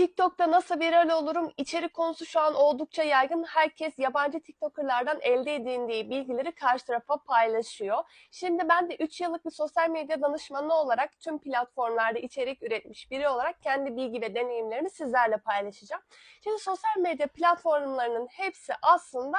TikTok'ta nasıl viral olurum? İçerik konusu şu an oldukça yaygın. Herkes yabancı TikToker'lardan elde edindiği bilgileri karşı tarafa paylaşıyor. Şimdi ben de 3 yıllık bir sosyal medya danışmanı olarak tüm platformlarda içerik üretmiş biri olarak kendi bilgi ve deneyimlerimi sizlerle paylaşacağım. Şimdi sosyal medya platformlarının hepsi aslında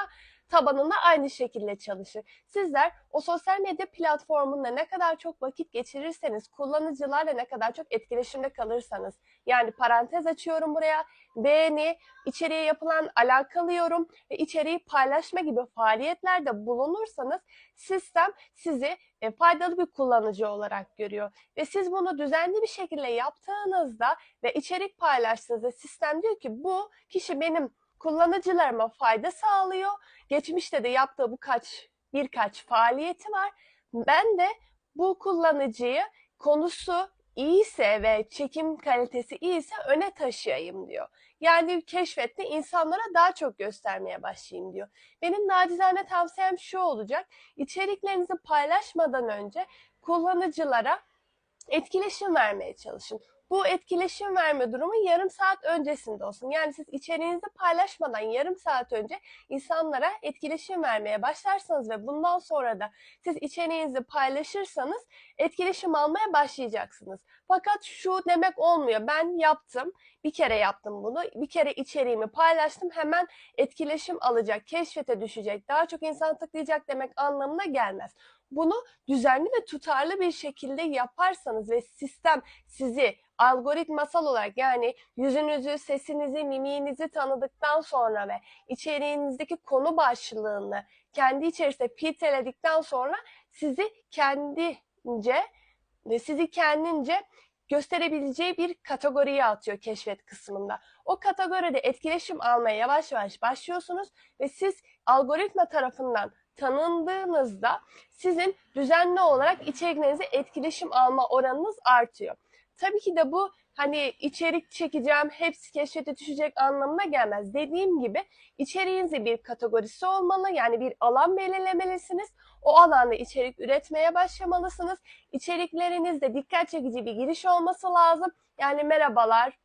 tabanında aynı şekilde çalışır. Sizler o sosyal medya platformunda ne kadar çok vakit geçirirseniz, kullanıcılarla ne kadar çok etkileşimde kalırsanız, yani parantez açıyorum buraya, beğeni, içeriye yapılan alakalı yorum ve içeriği paylaşma gibi faaliyetlerde bulunursanız sistem sizi e, faydalı bir kullanıcı olarak görüyor. Ve siz bunu düzenli bir şekilde yaptığınızda ve içerik paylaştığınızda sistem diyor ki bu kişi benim kullanıcılarıma fayda sağlıyor. Geçmişte de yaptığı bu kaç birkaç faaliyeti var. Ben de bu kullanıcıyı konusu iyiyse ve çekim kalitesi iyiyse öne taşıyayım diyor. Yani keşfetti insanlara daha çok göstermeye başlayayım diyor. Benim nacizane tavsiyem şu olacak. İçeriklerinizi paylaşmadan önce kullanıcılara etkileşim vermeye çalışın. Bu etkileşim verme durumu yarım saat öncesinde olsun. Yani siz içeriğinizi paylaşmadan yarım saat önce insanlara etkileşim vermeye başlarsanız ve bundan sonra da siz içeriğinizi paylaşırsanız etkileşim almaya başlayacaksınız. Fakat şu demek olmuyor. Ben yaptım, bir kere yaptım bunu, bir kere içeriğimi paylaştım, hemen etkileşim alacak, keşfete düşecek, daha çok insan tıklayacak demek anlamına gelmez. Bunu düzenli ve tutarlı bir şekilde yaparsanız ve sistem sizi algoritmasal olarak yani yüzünüzü, sesinizi, mimiğinizi tanıdıktan sonra ve içeriğinizdeki konu başlığını kendi içerisinde filtreledikten sonra sizi kendince ve sizi kendince gösterebileceği bir kategoriye atıyor keşfet kısmında. O kategoride etkileşim almaya yavaş yavaş başlıyorsunuz ve siz algoritma tarafından tanındığınızda sizin düzenli olarak içeriklerinize etkileşim alma oranınız artıyor. Tabii ki de bu hani içerik çekeceğim, hepsi keşfete düşecek anlamına gelmez. Dediğim gibi içeriğinizin bir kategorisi olmalı. Yani bir alan belirlemelisiniz. O alanda içerik üretmeye başlamalısınız. İçeriklerinizde dikkat çekici bir giriş olması lazım. Yani merhabalar,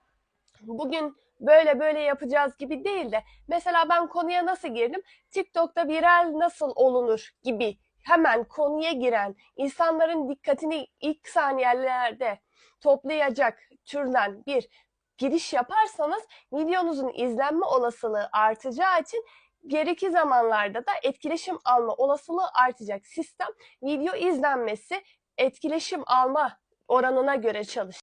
bugün böyle böyle yapacağız gibi değil de mesela ben konuya nasıl girdim? TikTok'ta viral nasıl olunur gibi hemen konuya giren, insanların dikkatini ilk saniyelerde toplayacak türden bir giriş yaparsanız videonuzun izlenme olasılığı artacağı için geriki zamanlarda da etkileşim alma olasılığı artacak. Sistem video izlenmesi etkileşim alma oranına göre çalışır.